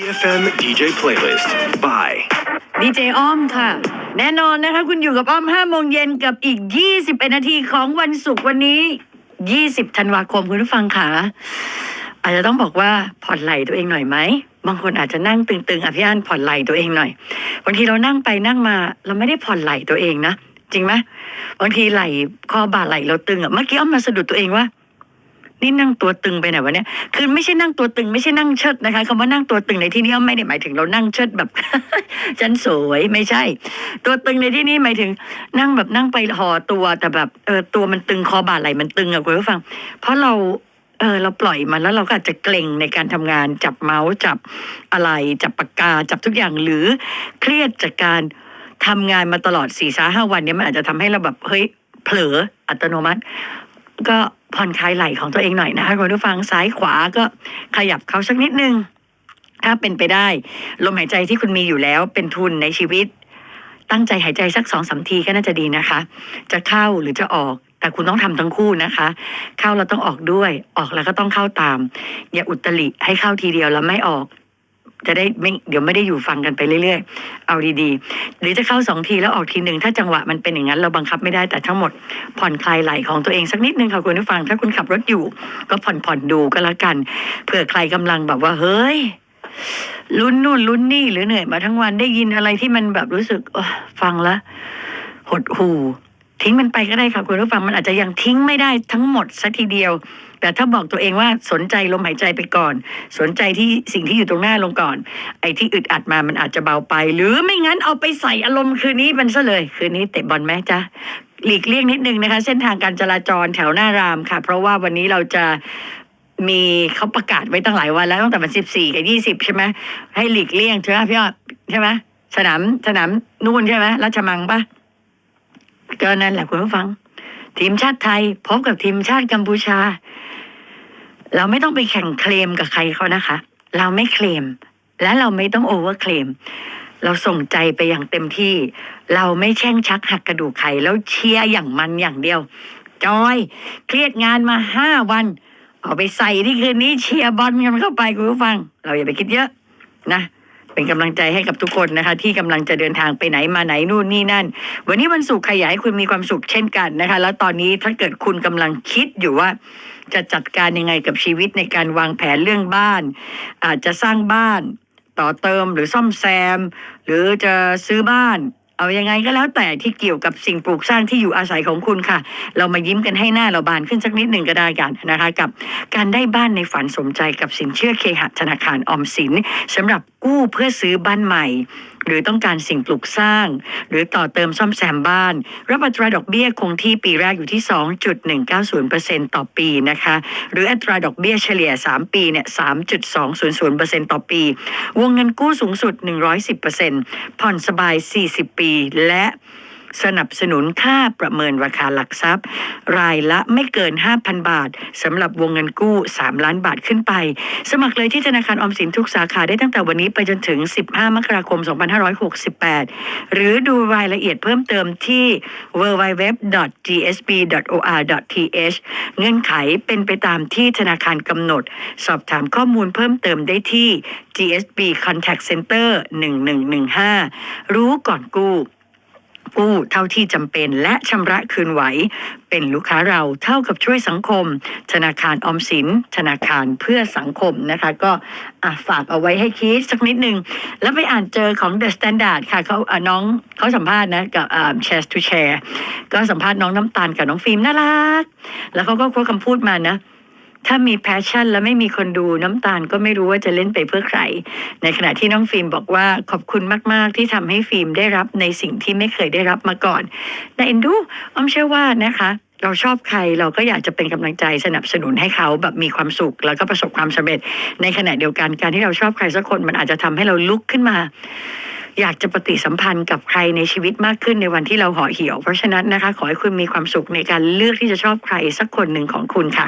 EFM DJ Playlist by ดีเจอ้อมค่ะ แน่นอนนะคะคุณอยู่กับอ้อม5โมงเย็นกับอีก 21 นาทีของวันศุกร์วันนี้ 20 ธันวาคมคุณผู้ฟังค่ะ อาจจะต้องบอกว่าผ่อนไหลตัวเองหน่อยไหม บางคนอาจจะนั่งตึงๆอะพี่อันผ่อนไหลตัวเองหน่อย บางทีเรานั่งไปนั่งมา เราไม่ได้ผ่อนไหลตัวเองนะ จริงไหมบางทีไหลคอบ่าไหลเราตึงอะเมื่อกี้อ้อมมาสะดุดตัวเองว่า นี่นั่งตัวตึงไปไหนวะเนี่ยคือไม่ใช่นั่งตัวตึง ไม่ใช่นั่งเชิดนะคะคำว่านั่งตัวตึงในที่นี้ไม่ได้หมายถึงเรานั่งเชิดแบบฉันสวยไม่ใช่ ตัวตึงในที่นี้หมายถึงนั่งแบบนั่งไปห่อตัวแต่แบบเออตัวมันตึงคอบ่าไหล่มันตึงอะคุณผู้ฟัง เพราะเราเออเราปล่อยมันแล้วเราก็อาจจะเกรงในการทำงานจับเมาส์จับอะไร จับปากกาจับทุกอย่างหรือเครียดจากการทำงานมาตลอดสี่สาห้าวันเนี้ยมันอาจจะทำให้เราแบบเฮ้ยเผลออัตโนมัติ ก็ ผ่อนคลายไหล่ของตัวเองหน่อยนะคะคุณผู้ฟังซ้ายขวาก็ขยับเขาสักนิดนึง ถ้าเป็นไปได้ ลมหายใจที่คุณมีอยู่แล้วเป็นทุนในชีวิต ตั้งใจหายใจสักสองสามทีก็น่าจะดีนะคะ จะเข้าหรือจะออกแต่คุณต้องทำทั้งคู่นะคะ เข้าเราต้องออกด้วย ออกแล้วก็ต้องเข้าตาม อย่าอุตริให้เข้าทีเดียวแล้วไม่ออก จะได้ไม่เดี๋ยวไม่ได้อยู่ฟังกันไปเรื่อยๆ เอาดีๆ หรือจะเข้าสองทีแล้วออกทีหนึ่งถ้าจังหวะมันเป็นอย่างนั้นเราบังคับไม่ได้แต่ทั้งหมดผ่อนคลายไหลของตัวเองสักนิดนึงค่ะคุณผู้ฟัง ถ้าคุณขับรถอยู่ ก็ผ่อนผ่อนดูก็แล้วกันเผื่อใครกำลังแบบว่าเฮ้ยลุ้นนู่นลุ้นนี่หรือเหนื่อยมาทั้งวันได้ยินอะไรที่มันแบบรู้สึกฟังแล้วหดหูทิ้งมันไปก็ได้ค่ะคุณผู้ฟังมันอาจจะยังทิ้งไม่ได้ทั้งหมดสัทีเดียว แต่ถ้าบอกตัวเองว่าสนใจลมหายใจไปก่อน สนใจที่สิ่งที่อยู่ตรงหน้าลงก่อน ไอ้ที่อึดอัดมามันอาจจะเบาไป หรือไม่งั้นเอาไปใส่อารมณ์คืนนี้มันซะเลย คืนนี้เตะบอลไหมจ๊ะหลีกเลี่ยงนิดนึงนะคะ เส้นทางการจราจรแถวหน้ารามค่ะ เพราะว่าวันนี้เราจะมีเขาประกาศไว้ตั้งหลายวันแล้วตั้งแต่วันสิบสี่กับยี่สิบใช่ไหมให้หลีกเลี่ยงใช่ไหมพี่ยอดใช่ไหมสนามสนามนู่นใช่ไหมราชมังปะก็นั่นแหละคุณผู้ฟัง ทีมชาติไทยพบกับทีมชาติกัมพูชา เราไม่ต้องไปแข่งเคลมกับใครเขานะคะ เราไม่เคลม และเราไม่ต้องโอเวอร์เคลม เราส่งใจไปอย่างเต็มที่ เราไม่แช่งชักหักกระดูกใครแล้วเชียร์อย่างมันอย่างเดียว จอย เครียดงานมาห้าวัน เอาไปใส่ที่คืนนี้เชียร์บอลกันเข้าไปคุณผู้ฟัง เราอย่าไปคิดเยอะนะ เป็นกำลังใจให้กับทุกคนนะคะ ที่กำลังจะเดินทางไปไหนมาไหนนู่นนี่นั่น วันนี้วันศุกร์ขยากให้คุณมีความสุขเช่นกันนะคะ แล้วตอนนี้ถ้าเกิดคุณกำลังคิดอยู่ว่าจะจัดการยังไงกับชีวิตในการวางแผนเรื่องบ้าน อาจจะสร้างบ้านต่อเติมหรือซ่อมแซม หรือจะซื้อบ้าน เอายังไงก็แล้วแต่ที่เกี่ยวกับสิ่งปลูกสร้างที่อยู่อาศัยของคุณค่ะ เรามายิ้มกันให้หน้าเราบานขึ้นสักนิดหนึ่งก็ได้กันนะคะ กับการได้บ้านในฝันสมใจกับสินเชื่อเคหะธนาคารออมสินสำหรับกู้เพื่อซื้อบ้านใหม่ หรือต้องการสิ่งปลูกสร้าง หรือต่อเติมซ่อมแซมบ้าน รับอัตราดอกเบี้ยคงที่ปีแรกอยู่ที่ 2.190%ต่อปีนะคะ หรืออัตราดอกเบี้ยเฉลี่ย 3 ปีเนี่ย 3.200%ต่อปี วงเงินกู้สูงสุด 110%ผ่อนสบาย 40 ปีและ สนับสนุนค่าประเมินราคาหลักทรัพย์ รายละไม่เกิน 5,000 บาทสำหรับวงเงินกู้ 3 ล้านบาทขึ้นไป สมัครเลยที่ธนาคารออมสินทุกสาขาได้ตั้งแต่วันนี้ไปจนถึง 15 มกราคม 2568 หรือดูรายละเอียดเพิ่มเติมที่ www.gsb.or.th เงื่อนไขเป็นไปตามที่ธนาคารกำหนด สอบถามข้อมูลเพิ่มเติมได้ที่ GSB Contact Center 1115 รู้ก่อนกู้ กู้เท่าที่จำเป็นและชำระคืนไหว เป็นลูกค้าเราเท่ากับช่วยสังคม ธนาคารออมสิน ธนาคารเพื่อสังคมนะคะ ก็ฝากเอาไว้ให้คิดสักนิดนึง แล้วไปอ่านเจอของ The Standard ค่ะเขาอะน้องเขาสัมภาษณ์นะกับอ่า Share to Share ก็สัมภาษณ์น้องน้ำตาลกับน้องฟิล์มน่ารัก แล้วเขาก็ควดคำพูดมานะ ถ้ามีแพชชั่นและไม่มีคนดูน้ำตาลก็ไม่รู้ว่าจะเล่นไปเพื่อใคร ในขณะที่น้องฟิล์มบอกว่าขอบคุณมาก ๆ ที่ทำให้ฟิล์มได้รับในสิ่งที่ไม่เคยได้รับมาก่อนแต่เอ็นดูอ้อมเชื่อว่านะคะเราชอบใครเราก็อยากจะเป็นกำลังใจสนับสนุนให้เขาแบบมีความสุข แล้วก็ประสบความสำเร็จ ในขณะเดียวกันการที่เราชอบใครสักคนมันอาจจะทำให้เราลุกขึ้นมา อยากจะปฏิสัมพันธ์กับใครในชีวิตมากขึ้นในวันที่เราห่อเหี่ยว เพราะฉะนั้นนะคะ ขอให้คุณมีความสุขในการเลือกที่จะชอบใครสักคนหนึ่งของคุณค่ะ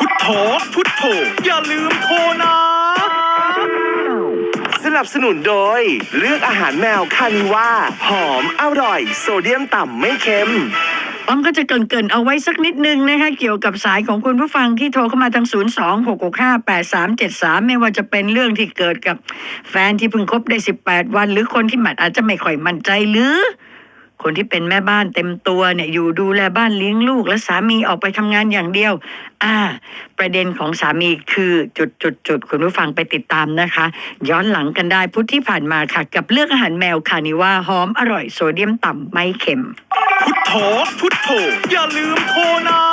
พุทโธพุทโธอย่าลืมโทรนะ สนับสนุนโดย เลือกอาหารแมวคานิว่า หอมอร่อย โซเดียมต่ำไม่เค็มอ้อมก็จะเกรินๆเอาไว้สักนิดนึงนะคะเกี่ยวกับสายของคุณผู้ฟังที่โทรเข้ามาทาง 0 2 6 6 5 8 3 7 3 ไม่ว่าจะเป็นเรื่องที่เกิดกับแฟนที่เพิ่งคบได้ 18 วัน หรือคนที่หมันอาจจะไม่ค่อยมั่นใจหรือ คนที่เป็นแม่บ้านเต็มตัวเนี่ยอยู่ดูแลบ้านเลี้ยงลูก และสามีออกไปทำงานอย่างเดียว อ่า ประเด็นของสามีคือจุดจุดจุดคุณผู้ฟังไปติดตามนะคะ ย้อนหลังกันได้พุธที่ผ่านมาค่ะ กับเลือกอาหารแมวคานิว่าหอมอร่อยโซเดียมต่ำไม่เค็ม พุทโธพุทโธอย่าลืมโทรนะ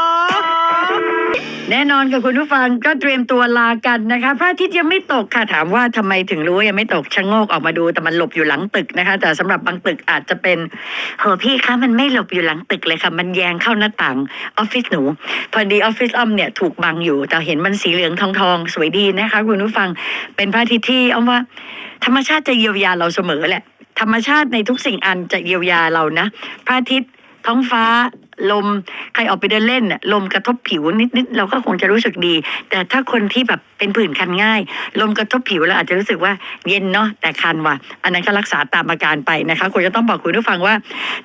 แน่นอนค่ะคุณผู้ฟังก็เตรียมตัวลากันนะคะพระอาทิตย์ยังไม่ตกค่ะถามว่าทำไมถึงรู้ว่ายังไม่ตกชะโงกออกมาดูแต่มันหลบอยู่หลังตึกนะคะ แต่สำหรับบางตึกอาจจะเป็นโหพี่คะมันไม่หลบอยู่หลังตึกเลยค่ะ มันแยงเข้าหน้าต่างออฟฟิศหนู พอดีออฟฟิศอ้อมเนี่ยถูกบังอยู่แต่เห็นมันสีเหลืองทองทองๆสวยดีนะคะ คุณผู้ฟังเป็นพระอาทิตย์ที่อ้อมว่า ธรรมชาติจะเยียวยาเราเสมอแหละ ธรรมชาติในทุกสิ่งอันจะเยียวยาเรานะ พระอาทิตย์ท้องฟ้า ลมใครออกไปเดินเล่นน่ะลมกระทบผิวนิดๆเราก็คงจะรู้สึกดี แต่ถ้าคนที่แบบเป็นผื่นคันง่าย ลมกระทบผิวแล้วอาจจะรู้สึกว่าเย็นเนาะแต่คันว่ะ อันนั้นก็รักษาตามอาการไปนะคะคุณจะต้องบอกคุณผู้ฟังว่า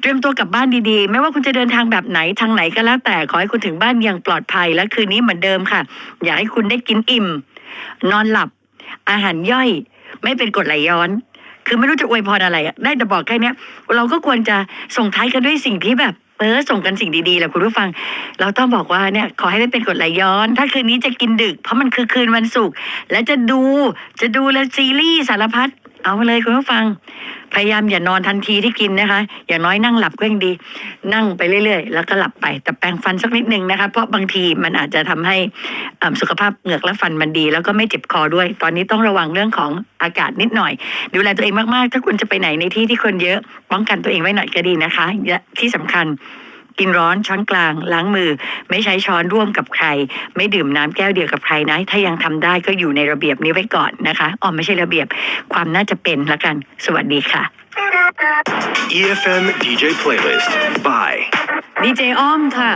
เตรียมตัวกลับบ้านดีๆ ไม่ว่าคุณจะเดินทางแบบไหนทางไหนก็แล้วแต่ขอให้คุณถึงบ้านอย่างปลอดภัยและคืนนี้เหมือนเดิมค่ะ อยากให้คุณได้กินอิ่ม นอนหลับ อาหารย่อย ไม่เป็นกรดไหลย้อนคือไม่รู้จะอวยพรอะไรอะได้แต่บอกแค่นี้เราก็ควรจะส่งท้ายกันด้วยสิ่งที่แบบ เออส่งกันสิ่งดีๆแหละคุณผู้ฟัง เราต้องบอกว่าเนี่ยขอให้ไม่เป็นกดไหลย้อน ถ้าคืนนี้จะกินดึก เพราะมันคือคืนวันศุกร์และจะดูจะดูและซีรีส์สารพัด เอาเลยคุณผู้ฟัง พยายามอย่านอนทันทีที่กินนะคะ อย่างน้อยนั่งหลับก็ยังดี นั่งไปเรื่อยๆ แล้วก็หลับไป แต่แปรงฟันสักนิดนึงนะคะ เพราะบางทีมันอาจจะทำให้สุขภาพเหงือกและฟันมันดี แล้วก็ไม่เจ็บคอด้วย ตอนนี้ต้องระวังเรื่องของอากาศนิดหน่อย ดูแลตัวเองมากๆ ถ้าคุณจะไปไหนในที่ที่คนเยอะ ป้องกันตัวเองไว้หน่อยก็ดีนะคะและที่สำคัญ กินร้อนช้อนกลางล้างมือ ไม่ใช้ช้อนร่วมกับใคร ไม่ดื่มน้ำแก้วเดียวกับใครนะ ถ้ายังทำได้ก็อยู่ในระเบียบนี้ไว้ก่อนนะคะอ๋อไม่ใช่ระเบียบความน่าจะเป็นละกัน สวัสดีค่ะ EFM DJ Playlist by ดีเจอ้อมค่ะ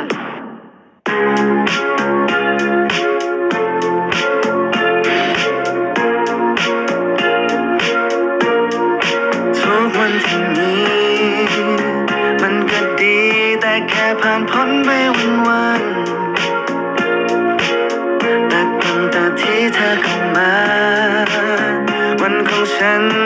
ๆ